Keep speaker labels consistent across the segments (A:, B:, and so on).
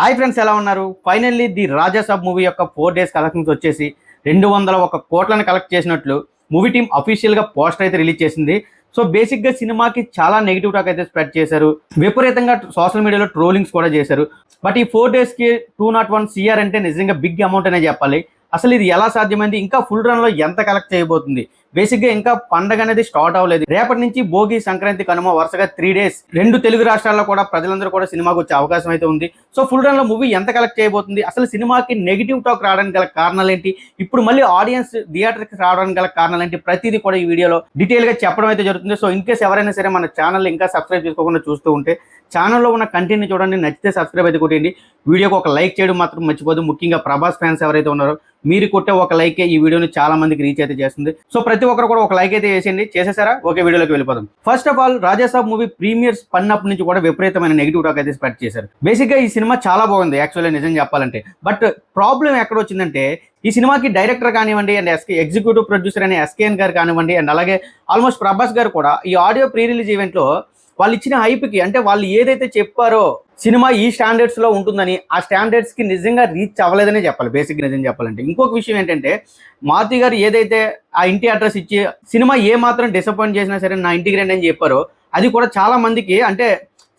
A: Hi friends ఎలా ఉన్నారు? Finally the Raja Saab movie యొక్క ఫోర్ డేస్ కలెక్షన్స్ వచ్చేసి రెండు వందల ఒక కోట్లను కలెక్ట్ చేసినట్లు మూవీ టీం అఫీషియల్గా పోస్టర్ అయితే రిలీజ్ చేసింది. సో బేసిక్గా సినిమాకి చాలా నెగిటివ్ టాక్ అయితే స్ప్రెడ్ చేశారు. విపరీతంగా సోషల్ మీడియాలో ట్రోలింగ్స్ కూడా చేశారు. బట్ ఈ ఫోర్ డేస్కి టూ నాట్ వన్ సిఆర్ అంటే నిజంగా బిగ్ అమౌంట్ అనే చెప్పాలి. అసలు ఇది ఎలా సాధ్యమైంది? ఇంకా ఫుల్ రన్లో ఎంత కలెక్ట్ చేయబోతుంది? బేసిక్గా ఇంకా పండగ అనేది స్టార్ట్ అవ్వలేదు. రేపటి నుంచి భోగి సంక్రాంతి కనుమ వరుసగా త్రీ డేస్ రెండు తెలుగు రాష్ట్రాల్లో కూడా ప్రజలందరూ కూడా సినిమాకు వచ్చే అవకాశం అయితే ఉంది. సో ఫుల్ రన్లో మూవీ ఎంత కలెక్ట్ చేయబోతుంది? అసలు సినిమాకి నెగిటివ్ టాక్ రావడానికి గల కారణాలు ఏంటి? ఇప్పుడు మళ్ళీ ఆడియన్స్ థియేటర్కి రావడానికి గల కారణాలు ఏంటి? ప్రతిదీ కూడా ఈ వీడియోలో డీటెయిల్గా చెప్పడం అయితే జరుగుతుంది. సో ఇన్ కేస్ ఎవరైనా సరే మన ఛానల్ ఇంకా సబ్స్క్రైబ్ చేసుకోకుండా చూస్తూ ఉంటే ఛానల్లో ఉన్న కంటెంట్ చూడండి. నచ్చితే సబ్స్క్రైబ్ అయితే కొట్టండి వీడియోకి ఒక లైక్ చేయడం మాత్రం మర్చిపోదు ముఖ్యంగా ప్రభాస్ ఫ్యాన్స్ ఎవరైతే ఉన్నారో మీరు కొట్టే ఒక లైక్ ఈ వీడియోని చాలా మందికి రీచ్ అయితే చేస్తుంది. సో ప్రతి ప్రతి ఒక్కరు కూడా ఒక లైక్ అయితే చేసేయండి చేసేసారా? ఓకే వీడియోలోకి వెళ్ళిపోదాం. First of all Raja Saab movie premieres పన్నప్పటి నుంచి కూడా విపరీతమైన నెగిటివ్ టాక్ అయితే స్ప్రెడ్ చేశారు. బేసిక్గా ఈ సినిమా చాలా బాగుంది యాక్చువల్లీ నిజం చెప్పాలంటే. బట్ ప్రాబ్లం ఎక్కడ వచ్చిందంటే ఈ సినిమాకి డైరెక్టర్ కానివ్వండి అండ్ ఎస్కే ఎగ్జిక్యూటివ్ ప్రొడ్యూసర్ అనే ఎస్కేఎన్ గారు కానివ్వండి అండ్ అలాగే ఆల్మోస్ట్ ప్రభాస్ గారు కూడా ఈ ఆడియో ప్రీ రిలీజ్ ఈవెంట్లో వాళ్ళు ఇచ్చిన హైప్కి అంటే వాళ్ళు ఏదైతే చెప్పారో సినిమా ఈ స్టాండర్డ్స్లో ఉంటుందని ఆ స్టాండర్డ్స్కి నిజంగా రీచ్ అవ్వలేదనే చెప్పాలి. బేసిక్ నిజం చెప్పాలంటే. ఇంకొక విషయం ఏంటంటే మారుతి గారు ఏదైతే ఆ ఇంటి అడ్రస్ ఇచ్చి సినిమా ఏ మాత్రం డిసప్పాయింట్ చేసినా సరే నా ఇంటికి రండి అని చెప్పారో అది కూడా చాలా మందికి అంటే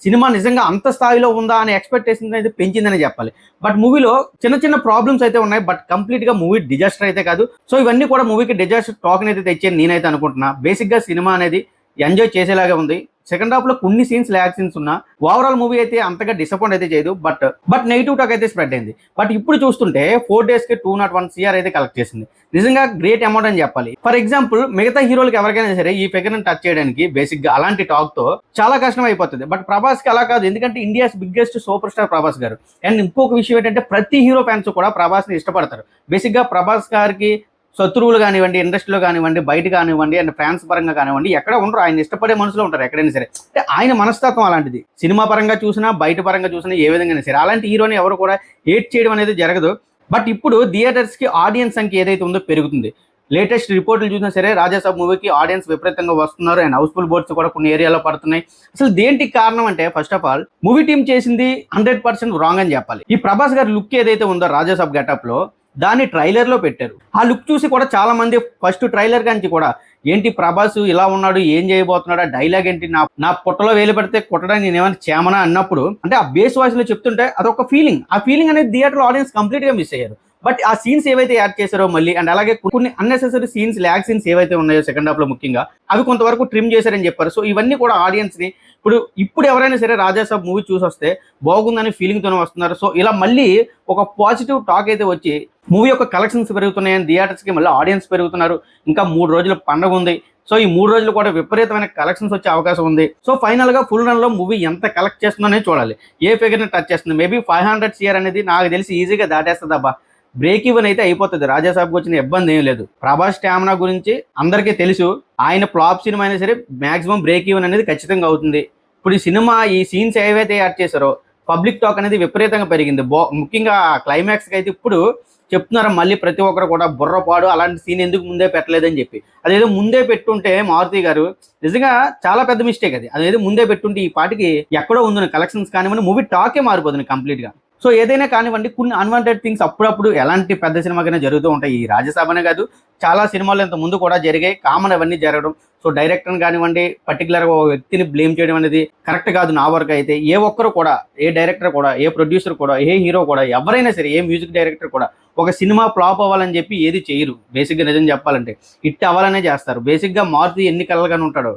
A: సినిమా నిజంగా అంత స్థాయిలో ఉందా అనే ఎక్స్పెక్టేషన్ అయితే పెంచిందని చెప్పాలి. బట్ మూవీలో చిన్న చిన్న ప్రాబ్లమ్స్ అయితే ఉన్నాయి బట్ కంప్లీట్గా మూవీ డిజాస్టర్ అయితే కాదు. సో ఇవన్నీ కూడా మూవీకి డిజాస్టర్ టాక్ అయితే తెచ్చేది నేనైతే అనుకుంటున్నా. బేసిక్గా సినిమా అనేది ఎంజాయ్ చేసేలాగా ఉంది. సెకండ్ హాఫ్లో కొన్ని సీన్స్ ల్యాక్ సీన్స్ ఉన్నా ఓవరాల్ మూవీ అయితే అంతగా డిసప్పాయింట్ అయితే చేయదు బట్ బట్ నెగిటివ్ టాక్ అయితే స్ప్రెడ్ అయింది. బట్ ఇప్పుడు చూస్తుంటే ఫోర్ డేస్కి టూ నాట్ వన్ సిఆర్ అయితే కలెక్ట్ చేసింది. నిజంగా గ్రేట్ అమౌంట్ అని చెప్పాలి. ఫర్ ఎగ్జాంపుల్ మిగతా హీరోలకి ఎవరికైనా సరే ఈ ఫిగర్ని టచ్ చేయడానికి బేసిక్గా అలాంటి టాక్తో చాలా కష్టం అయిపోతుంది. బట్ ప్రభాస్కి అలా కాదు. ఎందుకంటే India's biggest super star Prabhas garu. And ఇంకొక విషయం ఏంటంటే ప్రతి హీరో ఫ్యాన్స్ కూడా ప్రభాస్ని ఇష్టపడతారు. బేసిక్గా ప్రభాస్ గారికి శత్రువులు కానివ్వండి ఇండస్ట్రీలో కానివ్వండి బయట కానివ్వండి అండ్ ఫ్యాన్స్ పరంగా కానివ్వండి ఎక్కడ ఉండరు. ఆయన ఇష్టపడే మనుషులు ఉంటారు ఎక్కడైనా సరే. అంటే ఆయన మనస్తత్వం అలాంటిది. సినిమా పరంగా చూసినా బయట పరంగా చూసినా ఏ విధంగా సరే. అలాంటి హీరోని ఎవరు కూడా హేట్ చేయడం అనేది జరగదు. బట్ ఇప్పుడు థియేటర్స్కి ఆడియన్స్ సంఖ్య ఏదైతే ఉందో పెరుగుతుంది. లేటెస్ట్ రిపోర్ట్లు చూసినా సరే రాజాసాబ్ మూవీకి ఆడియన్స్ విపరీతంగా వస్తున్నారు. అండ్ హౌస్ఫుల్ బోర్డ్స్ కూడా కొన్ని ఏరియాలో పడుతున్నాయి. అసలు దేంటికి కారణం అంటే first of all movie team చేసింది హండ్రెడ్ పర్సెంట్ రాంగ్ అని చెప్పాలి. ఈ ప్రభాస్ గారి లుక్ ఏదైతే ఉందో రాజాసాబ్ గెటప్లో దాన్ని ట్రైలర్లో పెట్టారు. ఆ లుక్ చూసి కూడా చాలా మంది ఫస్ట్ ట్రైలర్ కానీ కూడా ఏంటి ప్రభాస్ ఇలా ఉన్నాడు ఏం చేయబోతున్నాడు? ఆ డైలాగ్ ఏంటి? నా నా పుట్టలో వేలు పెడితే కొట్టడానికి నేను ఏమైనా చేమనా? అన్నప్పుడు అంటే ఆ బేస్ వాయిస్లో చెప్తుంటే అదొక ఫీలింగ్ ఆ ఫీలింగ్ అనేది థియేటర్ ఆడియన్స్ కంప్లీట్గా మిస్ అయ్యారు. బట్ ఆ సీన్స్ ఏవైతే యాడ్ చేశారో మళ్ళీ అండ్ అలాగే కొన్ని అన్నెసెసరీ సీన్స్ ల్యాక్ సీన్స్ ఏవైతే ఉన్నాయో సెకండ్ హాఫ్లో ముఖ్యంగా అవి కొంతవరకు ట్రిమ్ చేశారని చెప్పారు. సో ఇవన్నీ కూడా ఆడియన్స్ని ఇప్పుడు ఇప్పుడు ఎవరైనా సరే రాజాసాబ్ మూవీ చూసి వస్తే బాగుందని ఫీలింగ్ తోనే వస్తున్నారు. సో ఇలా మళ్ళీ ఒక పాజిటివ్ టాక్ అయితే వచ్చి మూవీ యొక్క కలెక్షన్స్ పెరుగుతున్నాయని థియేటర్స్కి మళ్ళీ ఆడియన్స్ పెరుగుతున్నారు. ఇంకా మూడు రోజుల పండగ ఉంది. సో ఈ మూడు రోజులు కూడా విపరీతమైన కలెక్షన్స్ వచ్చే అవకాశం ఉంది. సో ఫైనల్గా ఫుల్ రన్లో మూవీ ఎంత కలెక్ట్ చేస్తుందనే చూడాలి. ఏ ఫిగర్ని టచ్ చేస్తుంది? మేబీ ఫైవ్ హండ్రెడ్ సిఆర్ అనేది నాకు తెలిసి ఈజీగా దాటేస్తుంది అబ్బా బ్రేక్ ఈవెన్ అయితే అయిపోతుంది. రాజాసాబ్కి వచ్చిన ఇబ్బంది ఏం లేదు. ప్రభాస్ స్టామినా గురించి అందరికీ తెలుసు. ఆయన ఫ్లాప్ సినిమా అయినా సరే మాక్సిమం బ్రేక్ ఈవెన్ అనేది ఖచ్చితంగా అవుతుంది. ఇప్పుడు ఈ సినిమా ఈ సీన్స్ ఏవైతే యాడ్ చేశారో పబ్లిక్ టాక్ అనేది విపరీతంగా పెరిగింది. బో ముఖ్యంగా క్లైమాక్స్కి అయితే ఇప్పుడు చెప్తున్నారు మళ్ళీ ప్రతి ఒక్కరు కూడా బుర్రపాడు అలాంటి సీన్ ఎందుకు ముందే పెట్టలేదని చెప్పి. అదేదో ముందే పెట్టుంటే మారుతి గారు నిజంగా చాలా పెద్ద మిస్టేక్ అది. అదేదో ముందే పెట్టుంటే ఈ పాటికి ఎక్కడో ఉంది కలెక్షన్స్ కానివ్వండి మూవీ టాకే మారిపోతుంది కంప్లీట్గా సో ఏదైనా కానివ్వండి కొన్ని అన్వాంటెడ్ థింగ్స్ అప్పుడప్పుడు ఎలాంటి పెద్ద సినిమాకైనా జరుగుతూ ఉంటాయి. ఈ రాజ్యసభనే కాదు చాలా సినిమాలు ఇంత ముందు కూడా జరిగాయి. కామన్ అవన్నీ జరగడం. సో డైరెక్టర్ కానివ్వండి పర్టికులర్గా ఒక వ్యక్తిని బ్లేమ్ చేయడం అనేది కరెక్ట్ కాదు నా వరకు అయితే. ఏ ఒక్కరు కూడా ఏ డైరెక్టర్ కూడా ఏ ప్రొడ్యూసర్ కూడా ఏ హీరో కూడా ఎవరైనా సరే ఏ మ్యూజిక్ డైరెక్టర్ కూడా ఒక సినిమా ఫ్లాప్ అవ్వాలని చెప్పి ఏది చేయరు. బేసిక్గా నిజం చెప్పాలంటే. హిట్ అవ్వాలనే చేస్తారు. బేసిక్గా మారుతి ఎన్ని కలలుగానే ఉంటాడు.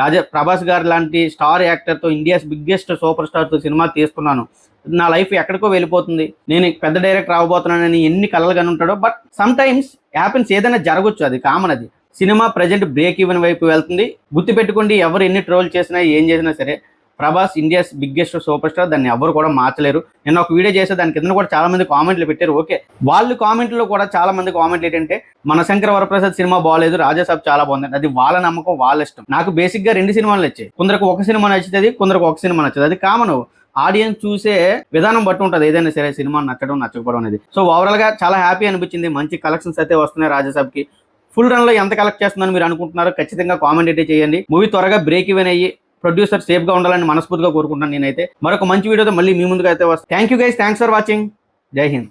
A: రాజా ప్రభాస్ గారు లాంటి స్టార్ యాక్టర్తో ఇండియాస్ బిగ్గెస్ట్ సూపర్ స్టార్తో సినిమా తీస్తున్నాను. నా లైఫ్ ఎక్కడికో వెళ్ళిపోతుంది. నేను పెద్ద డైరెక్టర్ అవ్వబోతున్నానని ఎన్ని కలలుగానే ఉంటాడో బట్ సమ్ టైమ్స్ హ్యాపెన్స్ ఏదైనా జరగచ్చు అది కామన్ అది. సినిమా ప్రజెంట్ బ్రేక్ ఈవెన్ వైపు వెళ్తుంది. గుర్తుపెట్టుకోండి ఎవరు ఎన్ని ట్రోల్ చేసినా ఏం చేసినా సరే Prabhas India's biggest super star. దాన్ని ఎవరు కూడా మార్చలేరు. నేను ఒక వీడియో చేసే దాని కింద కూడా చాలా మంది కామెంట్లు పెట్టారు. ఓకే. వాళ్ళు కామెంట్లో కూడా చాలా మంది కామెంట్లు ఏంటంటే మన శంకర వరప్రసాద్ సినిమా బాగాలేదు రాజాసాబ్ చాలా బాగుంది. అది వాళ్ళ నమ్మకం వాళ్ళ ఇష్టం. నాకు బేసిక్గా రెండు సినిమాలు వచ్చాయి కొందరికి ఒక సినిమా నచ్చుతుంది కొందరికి ఒక సినిమా నచ్చుతుంది అది కామన్. ఆడియన్స్ చూసే విధానం బట్టి ఉంటుంది. ఏదైనా సరే సినిమా నచ్చడం నచ్చకపోవడం అనేది. సో ఓవరాల్గా చాలా హ్యాపీ అనిపించింది. మంచి కలెక్షన్స్ అయితే వస్తున్నాయి రాజాసాబ్కి ఫుల్ రన్లో ఎంత కలెక్ట్ చేస్తుందని మీరు అనుకుంటున్నారో ఖచ్చితంగా కామెంట్ అయితే చేయండి. మూవీ త్వరగా బ్రేక్ ఈవెన్ అయ్యి ప్రొడ్యూసర్ సేఫ్గా ఉండాలని మనస్ఫూర్తిగా కోరుకుంటాను నేనైతే. మరొక మంచి వీడియోతో మళ్ళీ మీ ముందుకు అయితే వస్తాను thank you guys thanks for watching జై హింద్.